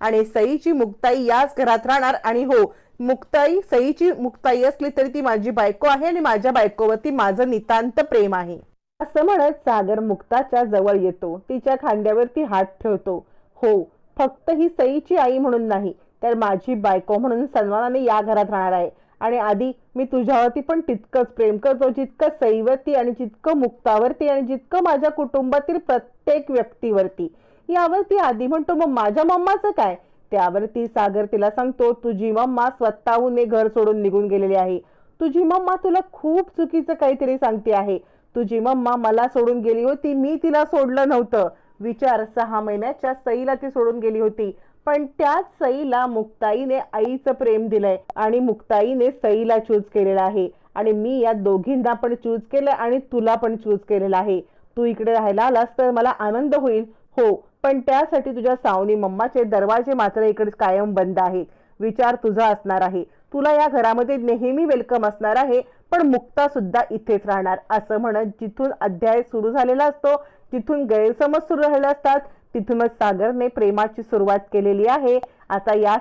आणि सईची मुक्ताई याच घरात राहणार. आणि हो मुक्ताई सईची मुक्ताई असली तरी ती माझी बायको आहे आणि माझ्या बायकोवरती माझं नितांत प्रेम आहे. असं म्हणत सागर मुक्ताच्या जवळ येतो. तिच्या खांद्यावरती हात ठेवतो. हो फक्त ही सईची आई म्हणून नाही तर माझी बायको म्हणून सन्मानाने या घरात राहणार आहे. आणि आधी मी तुझ्यावरती पण तितकंच प्रेम करतो जितकं सईवरती आणि जितकं मुक्तावरती आणि जितकं माझ्या कुटुंबातील प्रत्येक व्यक्तीवरती. यावर ती आधी म्हणतो मग माझ्या मम्माचं काय? त्यावरती सागर तिला सांगतो तुझी मम्मा स्वतःहून हे घर सोडून निघून गेलेली आहे. तुझी मम्मा तुला खूप चुकीचं काहीतरी सांगते आहे. तुझी मम्मा मला सोडून गेली होती मी तिला सोडलं नव्हतं. विचार सहा महिन्याच्या सईला ती सोडून गेली होती. पण त्याच सईला मुक्ताईने आईचं प्रेम दिलंय आणि मुक्ताईने सईला चूज केलेला आहे. आणि मी या दोघींना पण चूज केलं आणि तुला पण चूज केलेला आहे. तू इकडे राहायला आलास तर मला आनंद होईल. हो पण त्यासाठी तुझ्या सावनी मम्माचे दरवाजे मात्र इकडे कायम बंद आहेत. विचार तुझा असणार आहे. तुला या घरामध्ये नेहमी वेलकम असणार आहे पण मुक्ता सुद्धा इथेच राहणार. असं म्हणत जिथून अध्याय सुरू झालेला असतो जिथून गैरसमज सुरू झालेले असतात. तिथूनच सागरने प्रेमाची सुरुवात केलेली आहे. आता या